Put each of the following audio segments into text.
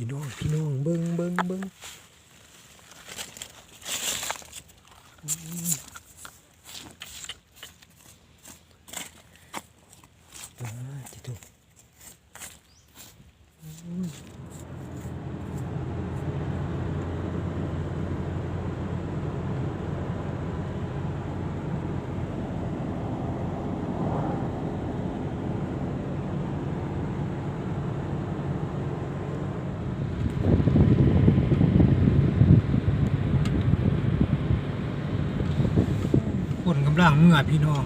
พี่น้องพี่น้องเบิ้งเบิ้งเบิ้งอืมอ่าจิตุอืมคนกำลังเมื่อพี่น้อง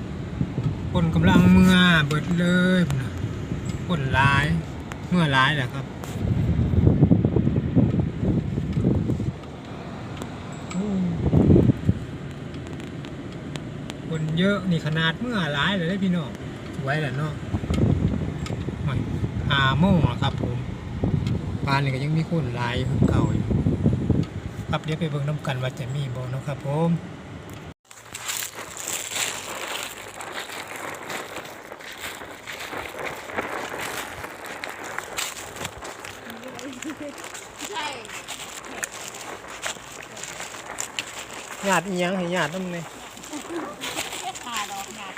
คนกำลังเมื่อเบิดเลยพุ่นะคนร้ายเมื่อร้ายแหละครับคนเยอะนี่ขนาดเมื่อร้ายเลยเด้พี่น้องไว้แหละเนาะไม่อาโม่งอะครับผมปานนี่ก็ยังมีคนร้ายเก่าอยู่ครับเดี๋ยวไปเบิ่งน้ำกันว่าจะมีบ่เนาะครับผมาติอีหยังให้ญาตินำเลยแค่ขาดอกหยาด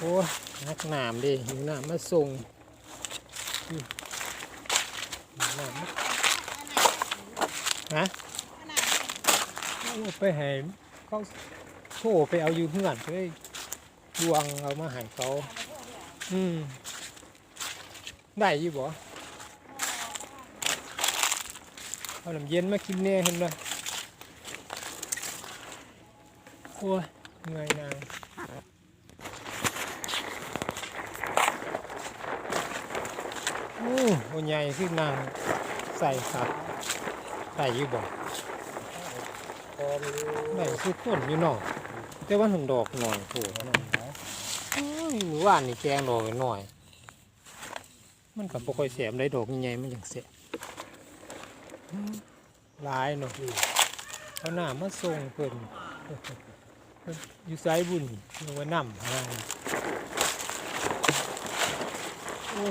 โอ้ยนักหนามดิหิวหนามมาส่งหิวหนามมาฮะเอาไปให้เขา ทรไปเอาอยู่เพื่อนไปดวงเอามาให้เขา อืม ได้อยู่บ่เอาน้ำเย็นมากินแน่เห็นไหมโอ้ยเหนื่อยนางโอ้โหใหญ่ขึ้นนางใส่ครับใส่อยู่บ่ได้สุดคนอยู่เนอก แต่ว่าหันดอกหน่อยโถนั่นโอ้ยหมู่านนี่แกงดอกหน่อย มันกับปค่อยแสมได้ดอกใหญ่ๆมันอยังเสียลายเนาะเอาหน้ามาส่งเพิ่นอยู่สายบุญเอานำหาโอ้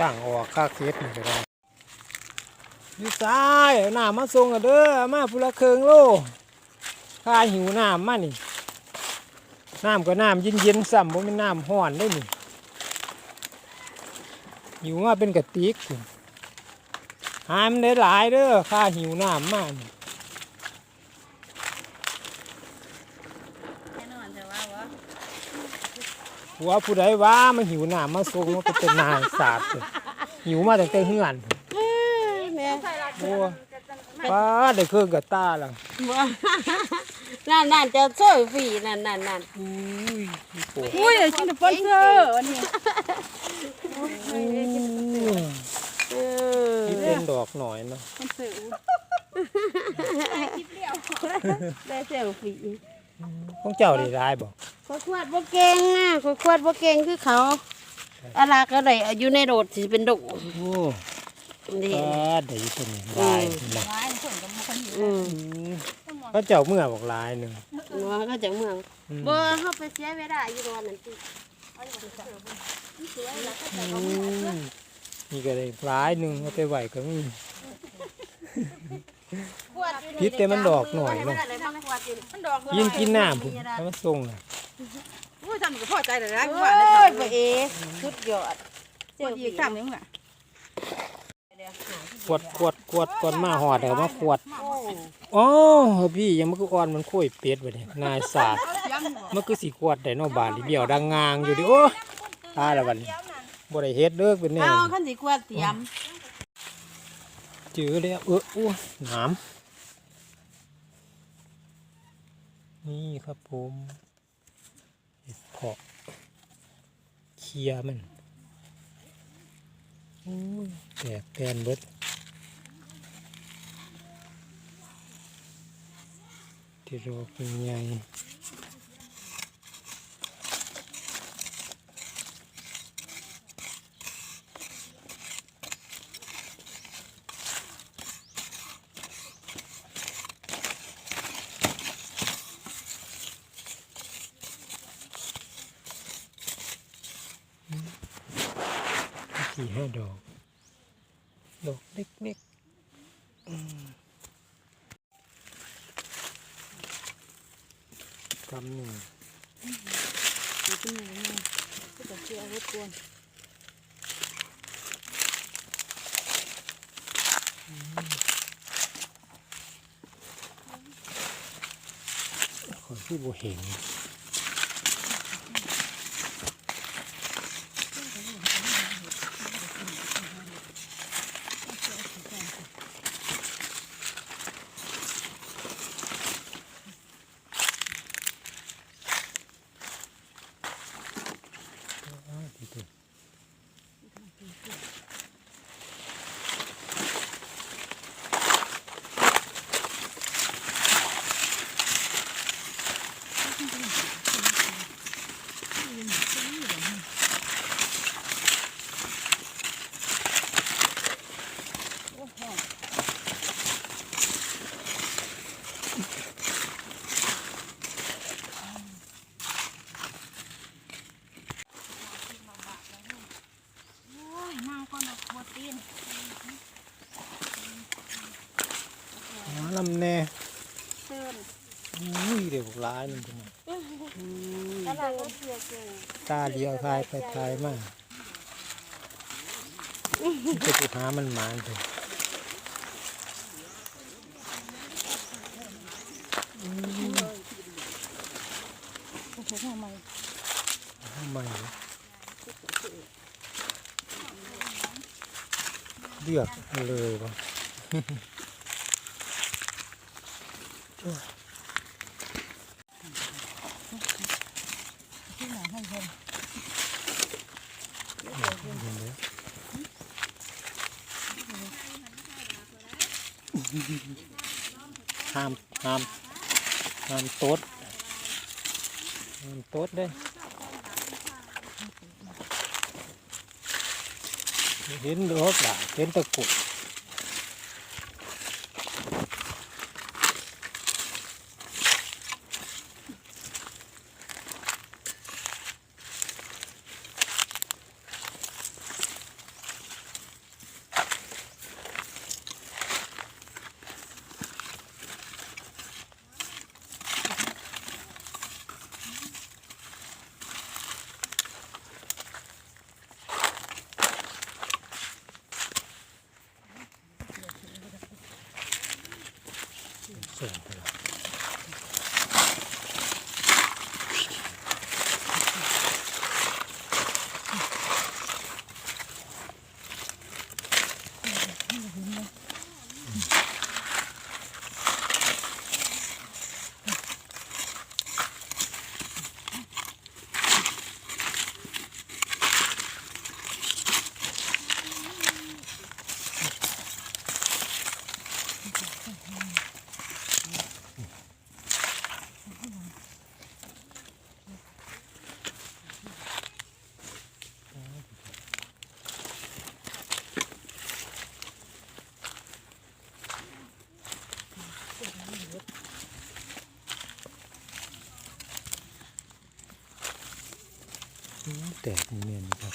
ตั้งออกค่าเคสนี่ก็ได้อยู่ซ้ายเอาน้ำมาส่งกันเด้อมาพุละเคิงโล ข้าหิวน้ำมานี่น้ำก็น้ำเย็นๆซ้ำบ่แม่นน้ำห้อนได้นี่หิวมาเป็นกระติกพุ่นหามนได้หลายเด้อข้าหิวน้ำมานี่แน่นอนแต่ว่าวะหัวผู้ใดว่ามาหิวน้ำมาส่งมันเป็นนายสาดพุ่นหิวมาตั้งแต่เฮือนพุ่นแม่โอ้ป้าได้เครื่องกับตาแล้ว นั่นนั่นจะช่วยฟรีนั่นนั่นนั่นอุ้ยพี่โป่อุ้ยเดี๋ยวกินสปอนเซอร์วันนี้เออที่เป็นดอกหน่อยเนาะสปอนเซอร์ได้เซลฟี่ของเจ้าได้ร้ายบ่ขวดขวดบ่เก่งอะขวดขวดบ่เก่งคือเขาอะไรก็ได้อยู่ในโดดสิเป็นดุโอ้นี่ก็ได้อยู่ตัวนี้ร้ายนะร้ายคนกับคนอยู่ อืมอืมเขาเจ้าเมื่อบอกร้ายหนึ่งว่าก็จากเมืองอืมบ่เฮาไปเสียเวลาอยู่ตอนนั้นติอืมนี่ก็ได้ร้ายหนึ่งเอาไปไหวก็มีพิษแต่มันดอกหน่อยเนาะมันดอกยินกินน้ำผมแล้วมันส่งน่ะอุ้ยจำก็พอใจเลยนะโอ้กูว่าเลยยบ่เอสุดยอดปวดอีกสามนึงอะขวดขวด ขวดก่อนมาหอดเดี๋ยวมาขวดอ๋อพี่ยังมันก็อ่อนมันคุยเป็ดไปเนี่ยนายศาสตร์มันคือสีขวดได้เนอบานที่เดียวดังงางอยู่ดิโอ้ตายแล้ววันนี้บ่ได้เฮ็ดเด้อเป็นแน่เอาคันสิกวดเตรียมจื้อเลยเอออ้วหนามนี่ครับผมเห็ดเพาะเคลียร์มันโอ้ยแตกแกนเบิด ที่รอเป็นใหญ่สี่ห้าดอก ดอกเล็กๆ กำหนึ่งอยู่ที่ไหนเนี่ยก็จะเชื่อรบกวนขอที่บัเห็นอ้าวดีจัง โอ้ยนางก็นกบัวตีน หาลำแน่ เตือน อุ้ยเดี๋ยวบอก ร้ายมันจังอะไรก็เชื่อเก่งตาเดียวทายไปทายมากจะไปหามันหมานเถอะทำไมทำไมเลือกเลยวะ ที่ไหนให้เพิ่น ห้ามห้ามห้ามต๊ดห้ามต๊ดเด้เห็นรถหล่ะเห็นตะกุด ส่งไปละอืม แตกเนียนครับ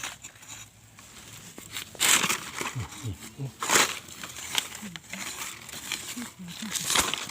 เ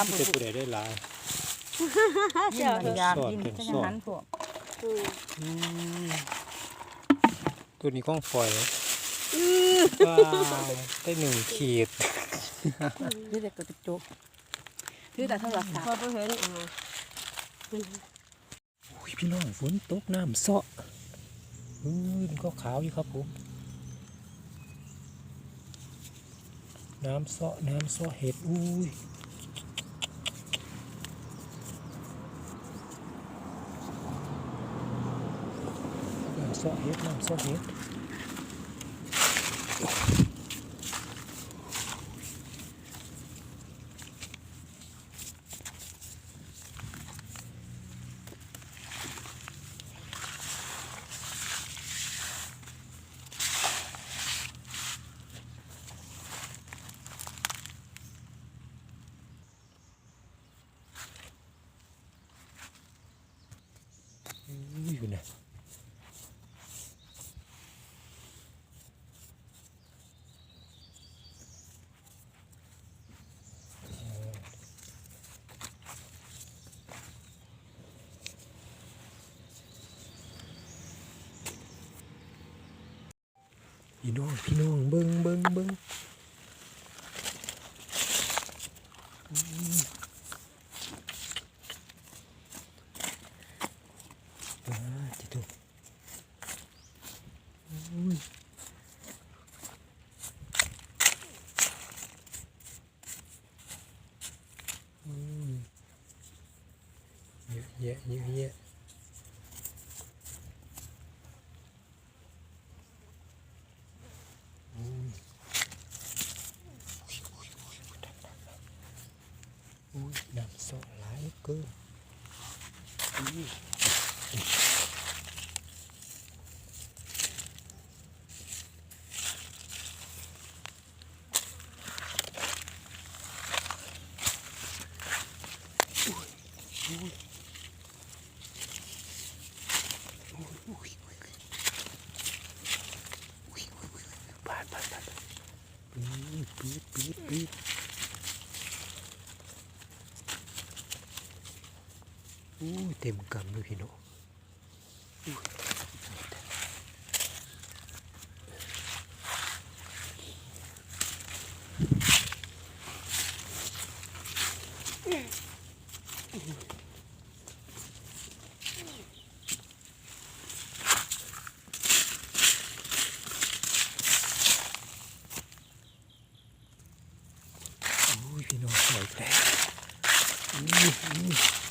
ยมือดำจะปุ๊บผู้ใดได้หลายๆยิ่งมันยากยิ่งจะอย่างนั้นพวกอืมอืมตัวนี้ก้องฝอยว้าวได้หนึ่งขีดนี่แต่กระจุกคือแต่โทรศัพท์พอไปเห็นอ่าโอ้ยพี่น้องฝนตกน้ำเซาะอือมันก็ขาวอยู่ครับผมน้ำเซาะน้ำเซาะเห็ดอุ้ย น้ำเซาะเห็ดน้ำเซาะเห็ดอุ้ยอยู่นะ พี่น้องพี่น้องเบิ้งเบิ้งเบิ้งอืมอ่าจิตุอุ้ยอืมเยอะแยะเยอะแยะอืมอุ้ยอุ้ยอุ้ยดันดันดันอุ้ยน้ำสอหลายเหลือเกินอุ้ยปาดปาดปาดปีด ปีดปีดปีดอู้ยเต็มกำเลยพี่น้องอู้ยอู้ยพี่น้องสวยแปลก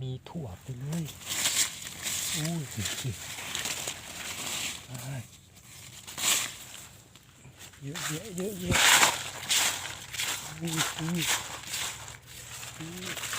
มีถั่วไปเลยอู้ยเยอะแยะเยอะแยะอู้ยอู้ยอู้ย